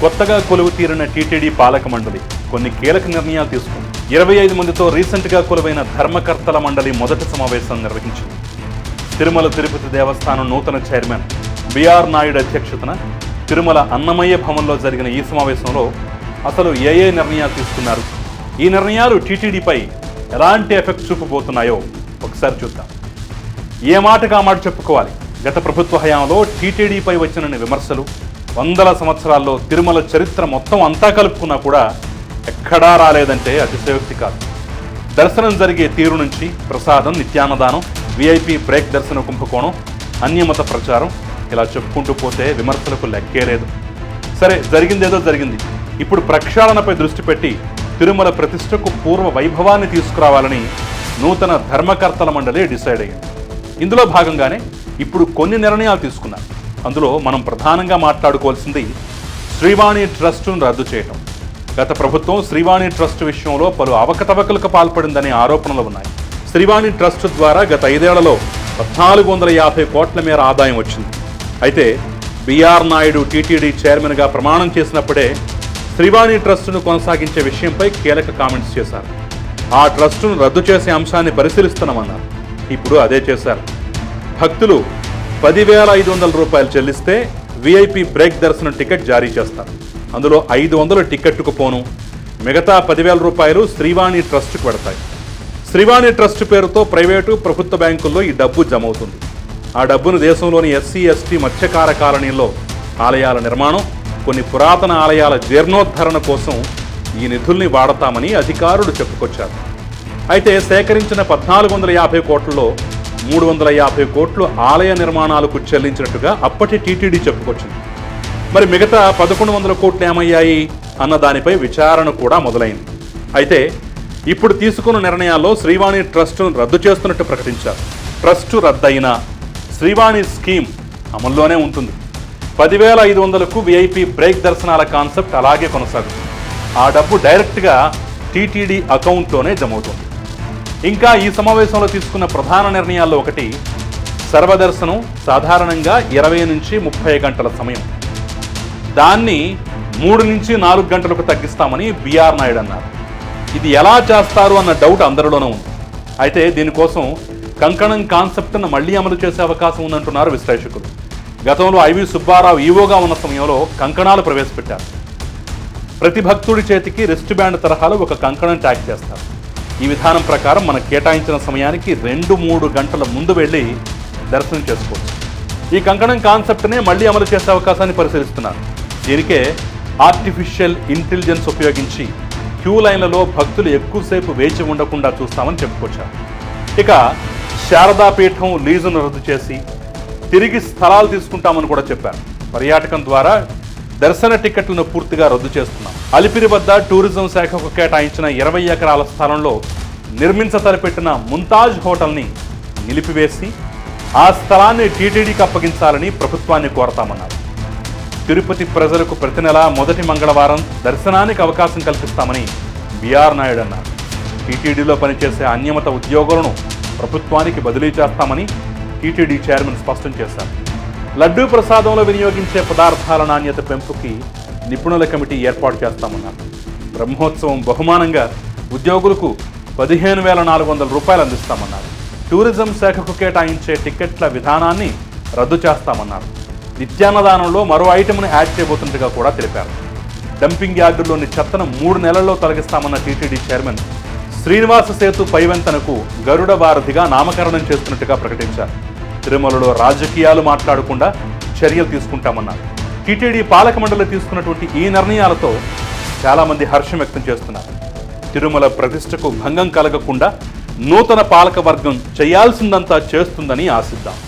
కొత్తగా కొలువు తీరిన టీటీడీ పాలక మండలి కొన్ని కీలక నిర్ణయాలు తీసుకుంది. ఇరవై ఐదు మందితో రీసెంట్గా కొలువైన ధర్మకర్తల మండలి మొదటి సమావేశం నిర్వహించింది. తిరుమల తిరుపతి దేవస్థానం నూతన చైర్మన్ బిఆర్ నాయుడు అధ్యక్షతన తిరుమల అన్నమయ్య భవన్లో జరిగిన ఈ సమావేశంలో అసలు ఏ ఏ నిర్ణయాలు తీసుకున్నారు? ఈ నిర్ణయాలు టీటీడీపై ఎలాంటి ఎఫెక్ట్ చూపబోతున్నాయో ఒకసారి చూద్దాం. ఏ మాటగా మాట చెప్పుకోవాలి? గత ప్రభుత్వ హయాంలో టీటీడీపై వచ్చిన విమర్శలు వందల సంవత్సరాల్లో తిరుమల చరిత్ర మొత్తం అంతా కలుపుకున్నా కూడా ఎక్కడా రాలేదంటే అతిశయోక్తి కాదు. దర్శనం జరిగే తీరు నుంచి ప్రసాదం నిత్యాన్నదానం విఐపి బ్రేక్ దర్శన కుంభకోణం అన్యమత ప్రచారం ఇలా చెప్పుకుంటూ పోతే విమర్శలకు లెక్కే లేదు. సరే జరిగిందేదో జరిగింది. ఇప్పుడు ప్రక్షాళనపై దృష్టి పెట్టి తిరుమల ప్రతిష్టకు పూర్వ వైభవాన్ని తీసుకురావాలని నూతన ధర్మకర్తల మండలి డిసైడ్ అయ్యింది. ఇందులో భాగంగానే ఇప్పుడు కొన్ని నిర్ణయాలు తీసుకున్నారు. అందులో మనం ప్రధానంగా మాట్లాడుకోవాల్సింది శ్రీవాణి ట్రస్టును రద్దు చేయటం. గత ప్రభుత్వం శ్రీవాణి ట్రస్ట్ విషయంలో పలు అవకతవకలకు పాల్పడిందనే ఆరోపణలు ఉన్నాయి. శ్రీవాణి ట్రస్ట్ ద్వారా గత ఐదేళ్ళలో పద్నాలుగు వందల యాభై కోట్ల మేర ఆదాయం వచ్చింది. అయితే బిఆర్ నాయుడు టీటీడీ చైర్మన్గా ప్రమాణం చేసినప్పుడే శ్రీవాణి ట్రస్టును కొనసాగించే విషయంపై కీలక కామెంట్స్ చేశారు. ఆ ట్రస్టును రద్దు చేసే అంశాన్ని పరిశీలిస్తున్నామన్నారు. ఇప్పుడు అదే చేశారు. భక్తులు పదివేల ఐదు వందల రూపాయలు చెల్లిస్తే విఐపి బ్రేక్ దర్శనం టికెట్ జారీ చేస్తారు. అందులో ఐదు వందలు టికెట్కు పోను. మిగతా పదివేల రూపాయలు శ్రీవాణి ట్రస్ట్కు పెడతాయి శ్రీవాణి ట్రస్ట్ పేరుతో ప్రైవేటు ప్రభుత్వ బ్యాంకుల్లో ఈ డబ్బు జమ అవుతుంది ఆ డబ్బును దేశంలోని ఎస్సీ ఎస్టీ మత్స్యకార కాలనీల్లో ఆలయాల నిర్మాణం కొన్ని పురాతన ఆలయాల జీర్ణోద్ధరణ కోసం ఈ నిధుల్ని వాడతామని అధికారులు చెప్పుకొచ్చారు. అయితే సేకరించిన పద్నాలుగు వందల యాభై కోట్లలో మూడు వందల యాభై కోట్లు ఆలయ నిర్మాణాలకు చెల్లించినట్టుగా అప్పటి టీటీడీ చెప్పుకొచ్చింది. మరి మిగతా పదకొండు వందల కోట్లు ఏమయ్యాయి అన్న దానిపై విచారణ కూడా మొదలైంది. అయితే ఇప్పుడు తీసుకున్న నిర్ణయాల్లో శ్రీవాణి ట్రస్టును రద్దు చేస్తున్నట్టు ప్రకటించారు. ట్రస్టు రద్దయినా శ్రీవాణి స్కీమ్ అమల్లోనే ఉంటుంది. పదివేల ఐదు వందలకు విఐపి బ్రేక్ దర్శనాల కాన్సెప్ట్ అలాగే కొనసాగుతుంది. ఆ డబ్బు డైరెక్ట్గా టీటీడీ అకౌంట్లోనే జమవుతుంది. ఇంకా ఈ సమావేశంలో తీసుకున్న ప్రధాన నిర్ణయాల్లో ఒకటి సర్వదర్శనం సాధారణంగా ఇరవై నుంచి ముప్పై గంటల సమయం. దాన్ని మూడు నుంచి నాలుగు గంటలకు తగ్గిస్తామని బీఆర్ నాయుడు అన్నారు. ఇది ఎలా చేస్తారు అన్న డౌట్ అందరిలోనూ ఉంది. అయితే దీనికోసం కంకణం కాన్సెప్ట్ను మళ్ళీ అమలు చేసే అవకాశం ఉందంటున్నారు విశ్లేషకులు. గతంలో ఐవి సుబ్బారావు ఈవోగా ఉన్న సమయంలో కంకణాలు ప్రవేశపెట్టారు. ప్రతి భక్తుడి చేతికి రిస్ట్ బ్యాండ్ తరహాలో ఒక కంకణం ట్యాగ్ చేస్తారు. ఈ విధానం ప్రకారం మనం కేటాయించిన సమయానికి రెండు మూడు గంటల ముందు వెళ్ళి దర్శనం చేసుకోవచ్చు. ఈ కంకణం కాన్సెప్ట్నే మళ్ళీ అమలు చేసే అవకాశాన్ని పరిశీలిస్తున్నారు. దీనికే ఆర్టిఫిషియల్ ఇంటెలిజెన్స్ ఉపయోగించి క్యూ లైన్లలో భక్తులు ఎక్కువసేపు వేచి ఉండకుండా చూస్తామని చెప్పుకొచ్చారు. ఇక శారదాపీఠం లీజును రద్దు చేసి తిరిగి స్థలాలు తీసుకుంటామని కూడా చెప్పారు. పర్యాటకం ద్వారా దర్శన టికెట్లను పూర్తిగా రద్దు చేస్తున్నాం. అలిపిరి వద్ద టూరిజం శాఖకు కేటాయించిన ఇరవై ఎకరాల స్థలంలో నిర్మించతలపెట్టిన ముంతాజ్ హోటల్ని నిలిపివేసి ఆ స్థలాన్ని టీటీడీకి అప్పగించాలని ప్రభుత్వాన్ని కోరతామన్నారు. తిరుపతి ప్రజలకు ప్రతి నెల మొదటి మంగళవారం దర్శనానికి అవకాశం కల్పిస్తామని బిఆర్ నాయుడు అన్నారు. టీటీడీలో పనిచేసే అన్యమత ఉద్యోగులను ప్రభుత్వానికి బదిలీ చేస్తామని టీటీడీ చైర్మన్ స్పష్టం చేశారు. లడ్డూ ప్రసాదంలో వినియోగించే పదార్థాల నాణ్యత పెంపుకి నిపుణుల కమిటీ ఏర్పాటు చేస్తామన్నారు. బ్రహ్మోత్సవం బహుమానంగా ఉద్యోగులకు పదిహేను వేల నాలుగు వందల రూపాయలు అందిస్తామన్నారు. టూరిజం శాఖకు కేటాయించే టికెట్ల విధానాన్ని రద్దు చేస్తామన్నారు. నిత్యాన్నదానంలో మరో ఐటెంను యాడ్ చేయబోతున్నట్టుగా కూడా తెలిపారు. డంపింగ్ యార్డుల్లోని చెత్తను మూడు నెలల్లో తొలగిస్తామన్న టీటీడీ చైర్మన్ శ్రీనివాస సేతు పైవెంతనకు గరుడ భారతిగా నామకరణం చేస్తున్నట్టుగా ప్రకటించారు. తిరుమలలో రాజకీయాలు మాట్లాడకుండా చర్యలు తీసుకుంటామన్నారు. టీటీడీ పాలక మండలి తీసుకున్నటువంటి ఈ నిర్ణయాలతో చాలామంది హర్షం వ్యక్తం చేస్తున్నారు. తిరుమల ప్రతిష్టకు భంగం కలగకుండా నూతన పాలక వర్గం చేయాల్సిందంతా చేస్తుందని ఆశిద్దాం.